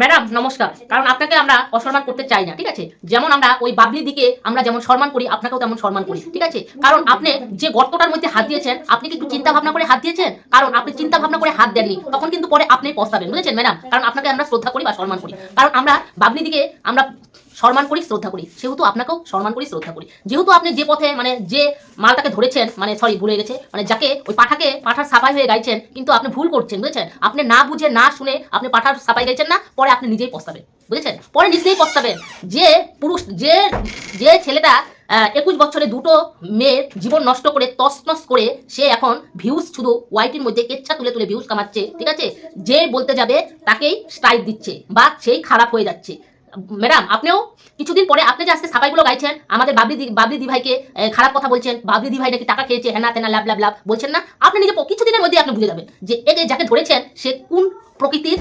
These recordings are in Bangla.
ম্যাডাম, নমস্কার। কারণ আপনাকে আমরা অসম্মান করতে চাই না, ঠিক আছে? যেমন আমরা ওই বাবলি দিকে আমরা যেমন সম্মান করি, আপনাকেও তেমন সম্মান করি, ঠিক আছে? কারণ আপনি যে গর্তটার মধ্যে হাত দিয়েছেন, আপনি কি একটু চিন্তা ভাবনা করে হাত দিয়েছেন? কারণ আপনি চিন্তা ভাবনা করে হাত দেননি, তখন কিন্তু পরে আপনি পস্তাবেন, বুঝেছেন ম্যাডাম? কারণ আপনাকে আমরা শ্রদ্ধা করি বা সম্মান করি। কারণ আমরা বাবলি দিকে আমরা সম্মান করি, শ্রদ্ধা করি। সেহেতু আপনাকেও সম্মান করি, শ্রদ্ধা করি। যেহেতু আপনি যে পথে মানে যে মালটাকে ধরেছেন মানে সরি ভুলে গেছে মানে যাকে ওই পাঠাকে, পাঠার সাফাই হয়ে গাইছেন, কিন্তু আপনি ভুল করছেন, বুঝেছেন? আপনি না বুঝে, না শুনে আপনি পাঠার সাফাই গাইছেন না, পরে আপনি নিজেই পস্তাবেন, বুঝেছেন? পরে নিজেই পস্তাবেন। যে পুরুষ, যে যে ছেলেটা একুশ বছরে দুটো মেয়ের জীবন নষ্ট করে তসনস করে, সে এখন ভিউজ শুধু ওয়াইটির মধ্যে কেচ্ছা তুলে তুলে ভিউজ কামাচ্ছে, ঠিক আছে? যে বলতে যাবে, তাকেই স্ট্রাইক দিচ্ছে, বা সেই খারাপ হয়ে যাচ্ছে। ম্যাডাম, আপনিও কিছুদিন পরে আপনি যে আজকে সাফাইগুলো গাইছেন, আমাদের বাবলি দি বাবলি দি ভাইকে খারাপ কথা বলছেন, বাবলি দি ভাই নাকি টাকা খেয়েছে হ্যানা তেনা ল্যাব ল্যাব ল্যাব বলছেন না? আপনি নিজে কিছুদিনের মধ্যেই আপনি বুঝে যাবেন যে একে যাকে ধরেছেন, সে কোন প্রকৃতির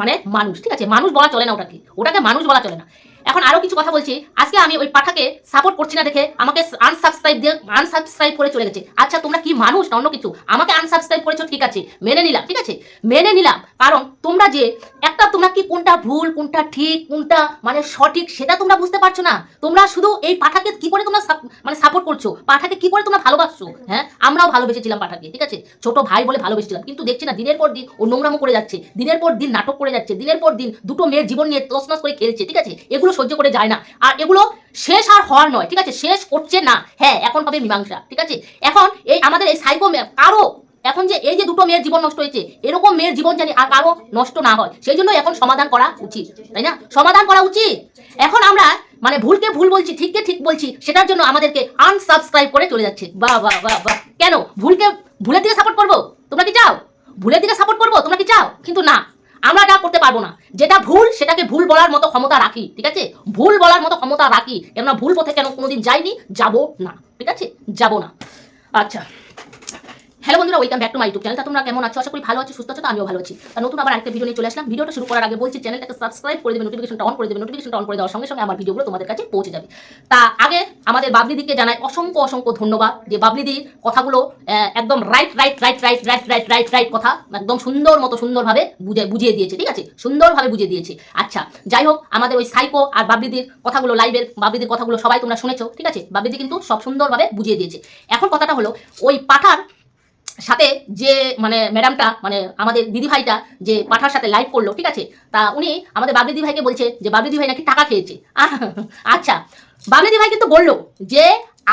মানে মানুষ, ঠিক আছে? মানুষ বলা চলে না ওটাকে। ওটাকে মানুষ বলা চলে না। এখন আরও কিছু কথা বলছি। আজকে আমি ওই পাঠাকে সাপোর্ট করছি না দেখে আমাকে আনসাবস্ক্রাইব দিয়ে আনসাবস্ক্রাইব করে চলে গেছে। আচ্ছা তোমরা কি মানুষ না অন্য কিছু? আমাকে আনসাবস্ক্রাইব করেছ, ঠিক আছে, মেনে নিলাম, ঠিক আছে? মেনে নিলাম, কারণ তোমরা যে একটা তোমরা কি কোনটা ভুল, কোনটা ঠিক, কোনটা মানে সঠিক সেটা তোমরা বুঝতে পারছ না। তোমরা শুধু এই পাঠাকে কি করে তোমরা মানে সাপোর্ট করছ? পাঠাকে কি করে তোমরা ভালোবাসছো? হ্যাঁ আমরাও ভালোবেসেছিলাম পাঠাকে, ঠিক আছে? ছোট ভাই বলে ভালোবেসেছিলাম, কিন্তু দেখছি না দিনের পর দিন ও নোংরামো করে যাচ্ছে। দিনের পর দিন নাটক করে যাচ্ছে। দিনের পর দিন দুটো মেয়ের জীবন নিয়ে তসনস করে খেলছে, ঠিক আছে? এগুলো সহ্য করে যায় না। আর এগুলো শেষ আর হওয়ার নয়, ঠিক আছে? শেষ করছে না। হ্যাঁ এখন হবে মীমাংসা, ঠিক আছে? এখন এই আমাদের এই সাইকো কারও, এখন যে এই যে দুটো মেয়ের জীবন নষ্ট হয়েছে, এরকম মেয়ের জীবন জানি আর কারও নষ্ট না হয়। সেই জন্য এখন সমাধান করা উচিত, তাই না? সমাধান করা উচিত। এখন আমরা মানে ভুলকে ভুল বলছি, ঠিককে ঠিক বলছি, সেটার জন্য আমাদেরকে আনসাবস্ক্রাইব করে চলে যাচ্ছে। বাহ বাহ বাহ বাহ। কেন? ভুলকে, ভুলের দিকে সাপোর্ট করব? তোমরা কি চাও? ভুলের দিকে সাপোর্ট করব? তোমরা কি চাও? কিন্তু না। আমরা যা করতে পারব না। যেটা ভুল, সেটাকে ভুল বলার মতো ক্ষমতা রাখি, ঠিক আছে? ভুল বলার মতো ক্ষমতা রাখি, কেননা ভুল পথে কেন কোনোদিন যাইনি, যাব না, ঠিক আছে? যাব না। আচ্ছা। হ্যালো বন্ধুরা welcome back to my YouTube channel তোমরা কেমন আছো? আশা করি ভালো আছো, সুস্থ আছো, তো আমিও ভালো আছি। তা নতুন আবার একটা ভিডিও নিয়ে চলে আসলাম। ভিডিওটা শুরু করার আগে বলছি চ্যানেলটাকে সাবস্ক্রাইব করে দেবে নোটিফিকেশনটা অন করে দেবে। নোটিফিকেশনটা অন করে দেওয়ার সঙ্গে সঙ্গে আমার ভিডিওগুলো তোমাদের কাছে পৌঁছে যাবে। তা আগে আমাদের বাবলি দিকে জানাই অসংখ্য অসংখ্য ধন্যবাদ যে বাবলি দির কথাগুলো একদম right right right right right right right right কথা একদম সুন্দর মতো সুন্দরভাবে বুঝে, বুঝিয়ে দিয়েছে, ঠিক আছে? সুন্দরভাবে বুঝিয়ে দিয়েছে। আচ্ছা যাই হোক, আমাদের ওই সাইকো আর বাবলিদির কথাগুলো লাইভের বাবলিদির কথাগুলো সবাই তোমরা শুনেছো, ঠিক আছে? বাবলিদি কিন্তু সব সুন্দরভাবে বুঝিয়ে দিয়েছে। এখন কথাটা হলো, ওই পাঠার সাথে যে মানে ম্যাডামটা মানে আমাদের দিদি ভাইটা যে পাঠার সাথে লাইভ করল, ঠিক আছে? তা উনি আমাদের বাবলি দিদি ভাইকে বলছে যে, বাবলি দিদি ভাই নাকি টাকা খেয়েছে? আচ্ছা। বাবলি দিদি ভাই কিন্তু বলল যে,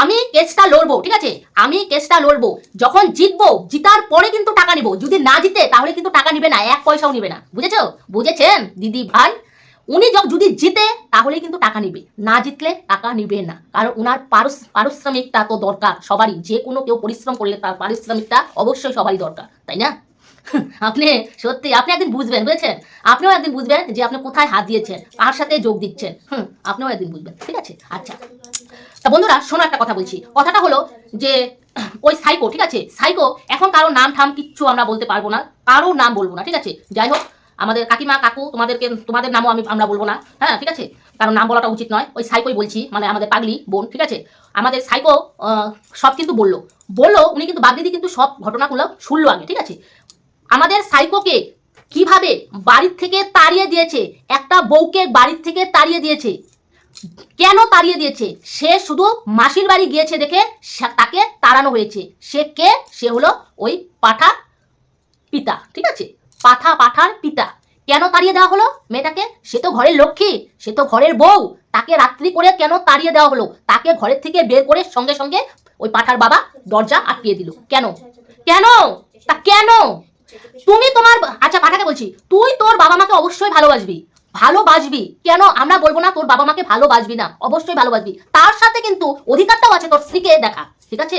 আমি কেসটা লড়বো, ঠিক আছে? আমি কেসটা লড়বো। যখন জিতবো, জিতার পরে কিন্তু টাকা নিব। যদি না জিতে, তাহলে কিন্তু টাকা নিবে না, এক পয়সাও নিবে না। বুঝেছ? বুঝেছেন? দিদি ভাই উনি যদি জিতে তাহলে কিন্তু টাকা নিবে। না জিতলে টাকা নিবে না। কারণ উনার পারিশ্রমিকটা তো দরকার সবারই। যে কোনো কেউ পরিশ্রম করলে তার পারিশ্রমিকটা অবশ্যই সবারই দরকার, তাই না? আপনি সত্যি, আপনি একদিন বুঝবেন, বুঝেছেন? আপনিও একদিন বুঝবেন যে আপনি কোথায় হাত দিয়েছেন, কার সাথে যোগ দিচ্ছেন। হুম, আপনিও একদিন বুঝবেন, ঠিক আছে? আচ্ছা। তা বন্ধুরা, শোনো একটা কথা বলছি। কথাটা হলো যে ওই সাইকো, ঠিক আছে? সাইকো, এখন কারও নাম ঠাম কিচ্ছু আমরা বলতে পারব না কারও নাম বলব না, ঠিক আছে? যাই হোক আমাদের কাকিমা, কাকু তোমাদেরকে, তোমাদের নামও আমি, আমরা বলব না। হ্যাঁ ঠিক আছে? কারণ নাম বলাটা উচিত নয়। ওই সাইকোই বলছি মানে আমাদের পাগলি বোন, ঠিক আছে? আমাদের সাইকো সব কিন্তু বলল। বলল, উনি কিন্তু বাগদিদি কিন্তু সব ঘটনাগুলো শুনলো আগে, ঠিক আছে? আমাদের সাইকোকে কীভাবে বাড়ির থেকে তাড়িয়ে দিয়েছে? একটা বউকে বাড়ির থেকে তাড়িয়ে দিয়েছে। কেন তাড়িয়ে দিয়েছে? সে শুধু মাসির বাড়ি গিয়েছে দেখে তাকে তাড়ানো হয়েছে। সে কে? সে হলো ওই পাঠার পিতা, ঠিক আছে? পাঠা পাঠার পিতা। কেন তাড়িয়ে দেওয়া হলো? মেয়েটাকে? সে তো ঘরের লক্ষ্মী, সে তো ঘরের বউ। তাকে রাত্রি করে কেন তাড়িয়ে দেওয়া হলো? তাকে ঘরের থেকে বের করে সঙ্গে সঙ্গে ওই পাঠার বাবা দরজা আটকিয়ে দিল। কেন? কেন? তা কেন? তুমি তোমার আচ্ছা পাঠাকে বলছি, তুই তোর বাবা মাকে অবশ্যই ভালোবাসবি। ভালোবাসবি। কেন? আমরা বলব না তোর বাবা মাকে ভালোবাসবি না। অবশ্যই ভালোবাসবি। তার সাথে কিন্তু অধিকারটাও আছে তোর স্ত্রীকে দেখা। ঠিক আছে?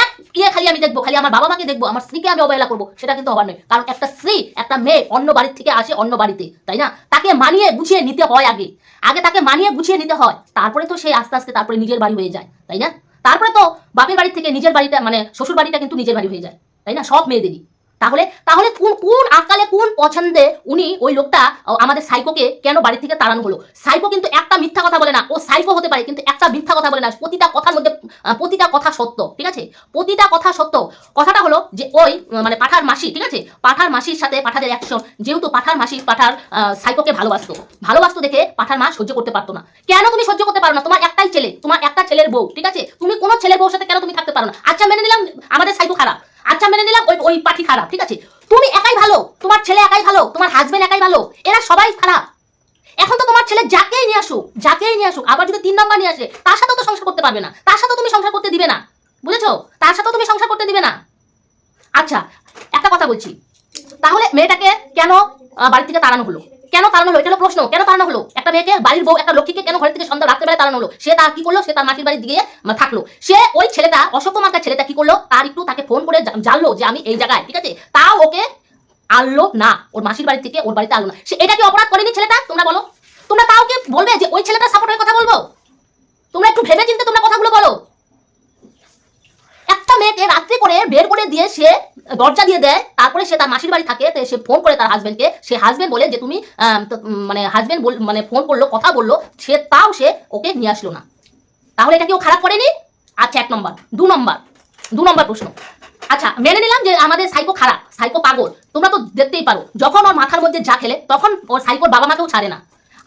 এক ইয়ে খালি আমি দেখব, খালি আমার বাবা মাকে দেখব, আমার স্ত্রীকে আমি অবহেলা করব, সেটা কিন্তু হবার নয়। কারণ একটা স্ত্রী, একটা মেয়ে অন্য বাড়ির থেকে আসে অন্য বাড়িতে, তাই না? তাকে মানিয়ে গুছিয়ে নিতে হয় আগে। আগে তাকে মানিয়ে গুছিয়ে নিতে হয়। তারপরে তো সে আস্তে আস্তে তারপরে নিজের বাড়ি হয়ে যায়, তাই না? তারপরে তো বাপের বাড়ি থেকে নিজের বাড়িটা মানে শ্বশুর বাড়িটা কিন্তু নিজের বাড়ি হয়ে যায়, তাই না? সব মেয়েদেরই। তাহলে তাহলে কোন কোন আকালে কোন পছন্দে উনি ওই লোকটা আমাদের সাইকোকে কেন বাড়ি থেকে তাড়ানো হলো? সাইকো কিন্তু একটা মিথ্যা কথা বলে না, ও সাইকো হতে পারে, কিন্তু একটা মিথ্যা কথা বলে না, প্রতিটা কথার মধ্যে প্রতিটা কথা সত্য, ঠিক আছে? প্রতিটা কথা সত্য। কথাটা হলো যে ওই মানে পাঠার মাসি, ঠিক আছে? পাঠার মাসির সাথে পাঠাদের অ্যাকশন যেহেতু পাঠার মাসি পাঠার সাইকোকে ভালোবাসতো। ভালোবাসতো দেখে পাঠার মা সহ্য করতে পারতো না। কেন তুমি সহ্য করতে পারো না? তোমার একটাই ছেলে, তোমার একটা ছেলের বউ, ঠিক আছে? তুমি কোনো ছেলের বউর সাথে কেন তুমি থাকতে পারো না? আচ্ছা মেনে নিলাম, আমাদের সাইকো খারাপ। আচ্ছা মেনে নিলাম, ওই ওই পাঠি খারাপ, ঠিক আছে? তুমি একাই ভালো, তোমার ছেলে একাই ভালো, তোমার হাজবেন্ড একাই ভালো, এরা সবাই খারাপ। এখন তো তোমার ছেলে যাকেই নিয়ে আসুক, যাকেই নিয়ে আসুক, আবার যদি তিন নম্বর নিয়ে আসে, তার সাথেও তো সংসার করতে পারবে না, তার সাথেও তুমি সংসার করতে দিবে না, বুঝেছ? তার সাথেও তুমি সংসার করতে দিবে না। আচ্ছা একটা কথা বলছি। তাহলে মেয়েটাকে কেন বাড়ি থেকে তাড়ানো হলো? কেন তাড়ানো হলো? এটা হলো প্রশ্ন। কেন তাড়ানো হলো? একটা মেয়েকে বাড়ির বউ, একটা লক্ষ্মীকে কেন ঘর থেকে সন্ধ্যা রাত্রেবেলা তাড়ানো হলো? সে তার কি করল? সে তার মাটির বাড়ি দিয়ে থাকল। সে ওই ছেলেটা অসভ্য মার্কা ছেলেটা কি করল? তার একটু তাকে ফোন করে জানলো যে আমি এই জায়গায়, ঠিক আছে? তাও ওকে আনলো না। ওর মাসির বাড়ি থেকে ওর বাড়িতে আনলো না। সে এটা কি অপরাধ করেনি ছেলেটা? তোমরা বলো। তোমরা তাও কি বলবে যে ওই ছেলেটা সাপোর্ট হয়ে কথা বলব? তোমরা একটু ভেবে চিন্তে তোমরা কথাগুলো বলো। একটা মেয়েকে রাত্রি করে বের করে দিয়ে সে দরজা দিয়ে দেয়, তারপরে সে তার মাসির বাড়ি থাকে সে ফোন করে তার হাজবেন্ডকে সে হাজবেন্ড বলে যে, তুমি মানে হাজবেন্ড মানে ফোন করল, কথা বলল, সে তাও সে ওকে নিয়ে আসলো না। তাহলে এটা কেউ খারাপ করেনি? আচ্ছা এক নম্বর। দু নম্বর। দু নম্বর প্রশ্ন। আচ্ছা মেনে নিলাম যে আমাদের সাইকো খারাপ সাইকো পাগল। তোমরা তো দেখতেই পারো, যখন ওর মাথার মধ্যে যা খেলে, তখন ওর সাইকোর বাবা মাকেও ছাড়ে না।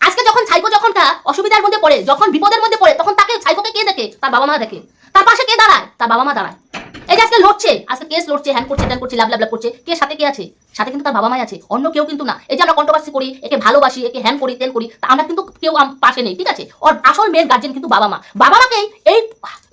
আজকে যখন সাইকো যখন অসুবিধার মধ্যে পড়ে, যখন বিপদের মধ্যে পড়ে, তখন তাকে সাইকোকে কে দেখে? তার বাবা মা দেখে। পাশে কে দাঁড়ায়? তার বাবা মা দাঁড়ায়। এই যে আজকে লড়ছে, আজকে কেস লড়ছে, হ্যান করছে ট্যান করছে, লাভ করছে, কে সাথে কে আছে? সাথে কিন্তু তার বাবা মাই আছে, অন্য কেউ কিন্তু না। এই যে আমরা কন্ট্রোভার্সি করি, একে ভালোবাসি, একে হ্যান করি তেন করি, তা আমরা কিন্তু কেউ পাশে নেই, ঠিক আছে? ওর আসল মেয়ের গার্জেন কিন্তু বাবা মা। বাবা মাকেই এই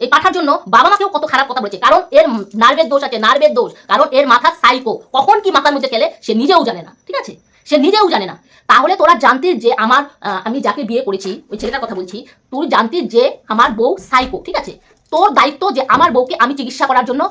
এই পাঠার জন্য বাবা মাকেও কত খারাপ কথা বলেছে। কারণ এর নার্ভের দোষ আছে, নার্ভের দোষ। কারণ এর মাথা সাইকো কখন কি মাথার মধ্যে খেলে, সে নিজেও জানে না, ঠিক আছে? সে নিজেও জানে না। তাহলে তোরা জানতিস যে আমার আমি যাকে বিয়ে করেছি, ওই ছেলেটার কথা বলছি, তুই জানতিস যে আমার বউ সাইকো ঠিক আছে? তোর দায়িত্ব যে আমার বউকে আমি চিকিৎসা করার জন্য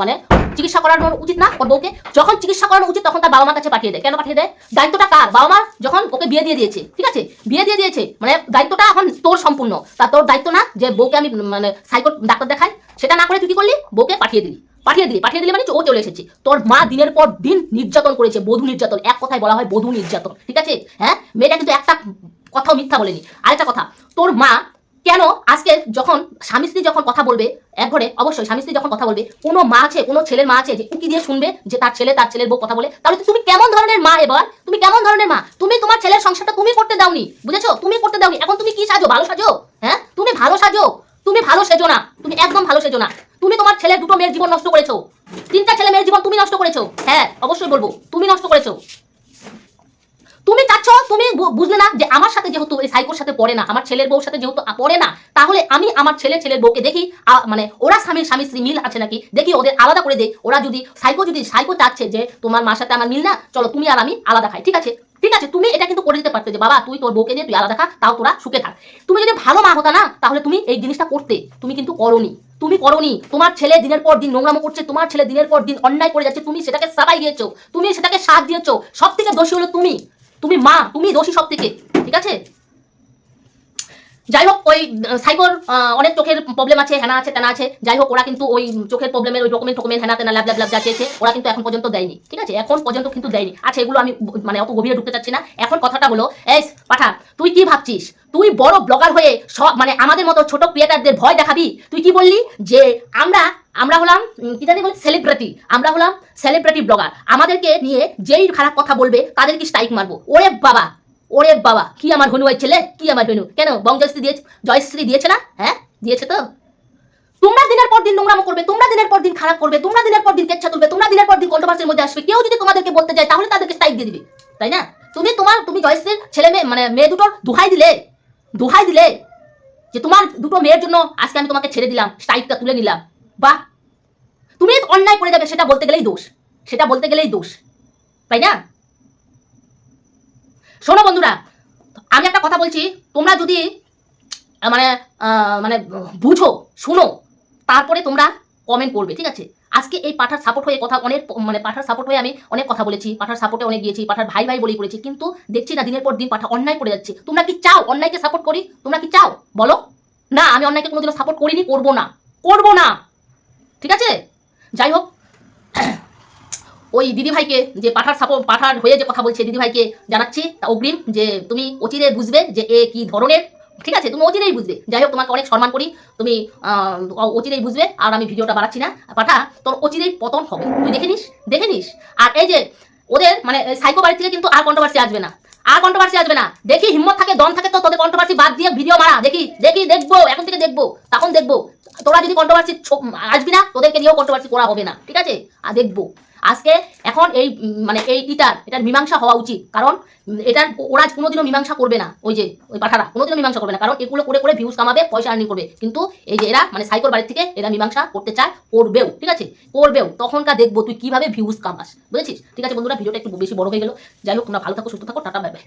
মানে চিকিৎসা করানো উচিত না ওর বউকে। যখন চিকিৎসা করানো উচিত, তখন তার বাবা মার কাছে পাঠিয়ে দেয় কেন পাঠিয়ে দেয় দায়িত্বটা কার? বাবা মা যখন ওকে বিয়ে দিয়ে দিয়েছে, ঠিক আছে? বিয়ে দিয়ে দিয়েছে মানে দায়িত্বটা এখন তোর সম্পূর্ণ। তা তোর দায়িত্ব না যে বউকে আমি মানে সাইকো ডাক্তার দেখাই। সেটা না করে তুই কি করলি? বউকে পাঠিয়ে দিলি। পাঠিয়ে দিলি। পাঠিয়ে দিলি মানে ও চলে এসেছে। তোর মা দিনের পর দিন নির্যাতন করেছে, বধূ নির্যাতন। এক কথায় বলা হয় বধূ নির্যাতন, ঠিক আছে? হ্যাঁ? মেয়েটা কিন্তু একটা কথাও মিথ্যা বলেনি। আরেকটা কথা, তোর মা কেন আজকে যখন স্বামী স্ত্রী যখন কথা বলবে, এক ঘরে অবশ্যই স্বামী স্ত্রী যখন কথা বলবে, কোনো মা আছে, কোনো ছেলের মা আছে যে উকি দিয়ে শুনবে যে তার ছেলে তার ছেলের বউ কথা বলে, তাহলে তুমি কেমন ধরনের মা এবার? তুমি কেমন ধরনের মা? তুমি তোমার ছেলের সংসারটা তুমি করতে দাওনি, বুঝেছ? তুমি করতে দাওনি। এখন তুমি কি সাজো? ভালো সাজো? হ্যাঁ? তুমি ভালো সাজো? তুমি ভালো সেজো না। তুমি একদম ভালো সেজো না। তুমি তোমার ছেলের দুটো মেয়ের জীবন নষ্ট করেছ। তিনটা ছেলে মেয়ের জীবন তুমি নষ্ট করেছ। হ্যাঁ অবশ্যই বলব, তুমি নষ্ট করেছ। তুমি চাচ্ছ, তুমি বুঝলে না যে আমার সাথে যেহেতু এই সাইকোর সাথে পড়ে না, আমার ছেলের বউর সাথে যেহেতু পড়ে না, তাহলে আমি আমার ছেলে ছেলের বউকে দেখি মানে ওরা স্বামী স্বামী স্ত্রী মিল আছে নাকি? দেখি ওদের আলাদা করে দেই। ওরা যদি সাইকো যদি সাইকো চাচ্ছে যে তোমার মার সাথে আমার মিল না, চলো তুমি আর আমি আলাদা খাই, ঠিক আছে? ঠিক আছে, তুমি এটা কিন্তু করে দিতে পারতে যে, বাবা, তুই তোর বউকে নিয়ে তুই আলাদা খা, তাও তোরা সুখে থাক। তুমি যদি ভালো মা হতা না, তাহলে তুমি এই জিনিসটা করতে, তুমি কিন্তু করনি। তুমি করনি। তোমার ছেলে দিনের পর দিন নোংরামো করছে, তোমার ছেলে দিনের পর দিন অন্যায় করে যাচ্ছে, তুমি সেটাকে সাবাই দিয়েছ, তুমি সেটাকে সাথ দিয়েছ। সব থেকে দোষী হলো তুমি। তুমি মা তুমি দোষী সব থেকে ঠিক আছে? যাই হোক ওই আহ, অনেক চোখের প্রবলেম আছে হেনা আছে তেনা আছে। যাই হোক ওরা কিন্তু ওই চোখের প্রবলেমের ওই ডকুমেন্ট টকুমেন্ট হেনা তেনা ল্যাব ল্যাব ল্যাব ওরা কিন্তু এখন পর্যন্ত দেয়নি ঠিক আছে? এখন পর্যন্ত কিন্তু দেয়নি। আচ্ছা এগুলো আমি মানে অত গভীরে ঢুকতে চাচ্ছি না। এখন কথাটা হলো এই পাঠা তুই কি ভাবছিস? তুই বড় ব্লগার হয়ে সব মানে আমাদের মতো ছোট ক্রিয়েটারদের ভয় দেখাবি? তুই কি বললি? যে আমরা আমরা হলাম কি জানি বলে সেলিব্রিটি আমরা হলাম সেলিব্রিটি ব্লগার আমাদেরকে নিয়ে যেই খারাপ কথা বলবে, তাদেরকে স্ট্রাইক মারবো। ওরে বাবা ওরে বাবা, কি আমার হনু ওই ছেলে? কি আমার হনু? কেন বঙ্গশ্রী দিয়েছে, জয়শ্রী দিয়েছে না? হ্যাঁ? দিয়েছে তো? তোমরা দিনের পর দিন নোংরামো করবে, তোমরা দিনের পর দিন খারাপ করবে, তোমরা দিনের পর দিন কেচ্ছা তুলবে, তোমরা দিনের পর দিন কন্ট্রোভার্সির মধ্যে আসবে। কেউ যদি তোমাদেরকে বলতে যায়, তাহলে তাদেরকে স্ট্রাইক দিয়ে দিবে। তাই না? তুমি তোমার, তুমি জয়শ্রীর ছেলে মেয়ে মানে মেয়ে দুটোর দোহাই দিলে দোহাই দিলে যে তোমার দুটো মেয়ের জন্য আজকে আমি তোমাকে ছেড়ে দিলাম স্ট্রাইকটা তুলে নিলাম। বাহ! তুমি অন্যায় করে যাবে, সেটা বলতে গেলেই দোষ। সেটা বলতে গেলেই দোষ। তাই না? শোনো বন্ধুরা, আমি একটা কথা বলছি, তোমরা যদি মানে মানে বুঝো, শুনো, তারপরে তোমরা কমেন্ট করবে, ঠিক আছে? আজকে এই পাঠার সাপোর্ট হয়ে কথা অনেক মানে পাঠার সাপোর্ট হয়ে আমি অনেক কথা বলেছি, পাঠার সাপোর্টে অনেক গিয়েছি, পাঠার ভাই ভাই বলেই করেছি, কিন্তু দেখছি না দিনের পর দিন পাঠা অন্যায় করে যাচ্ছে। তোমরা কি চাও অন্যায়কে সাপোর্ট করি? তোমরা কি চাও? বলো। না, আমি অন্যায়কে কোনোদিনও সাপোর্ট করিনি, করব না। করব না! ঠিক আছে? যাই হোক ওই দিদিভাইকে যে পাঠার সাপো, পাঠার হয়ে যে কথা বলছে দিদিভাইকে জানাচ্ছি, তা অগ্রিম যে তুমি অচিরে বুঝবে যে এ কি ধরনের, ঠিক আছে? তুমি অচিরেই বুঝবে। যাই হোক তোমাকে অনেক সম্মান করি। তুমি অচিরেই বুঝবে, আর আমি ভিডিওটা বাড়াচ্ছি না। পাঠা, তোর অচিরেই পতন হবে। তুই দেখে নিস দেখে নিস। আর এই যে, ওদের মানে সাইকো বাড়ি থেকে কিন্তু আর কন্ট্রোভার্সি আসবে না। আর কন্ট্রোভার্সি আসবে না। দেখি হিম্মত থাকে, দম থাকে, তো তোদের কন্ট্রোভার্সি বাদ দিয়ে ভিডিও মারা। দেখি দেখি, দেখব, এখন থেকে দেখব, তখন দেখব। তোরা যদি কন্ট্রোভার্সি আসবি না, তোদেরকে নিয়েও কন্ট্রোভার্সি করা হবে না, ঠিক আছে? আর দেখব। আজকে এখন এই মানে এই ইটার, এটার মীমাংসা হওয়া উচিত। কারণ এটার, ওরা কোনোদিনও মীমাংসা করবে না, ওই যে, ওই পাঠারা, কোনোদিনও মীমাংসা করবে না। কারণ এগুলো করে করে ভিউজ কামাবে, পয়সা আর্নিং করবে। কিন্তু এই যে এরা মানে সাইকোর বাড়ি থেকে এরা মীমাংসা করতে চায়, করবেও, ঠিক আছে? করবেও, তখনকার দেখব তুই কীভাবে ভিউজ কামাস, বুঝেছিস? ঠিক আছে বন্ধুরা, ভিডিওটা একটু বেশি বড় হয়ে গেলো। যাই হোক, তোমরা ভালো থাকো, সুস্থ থাকো, টাটা বাই বাই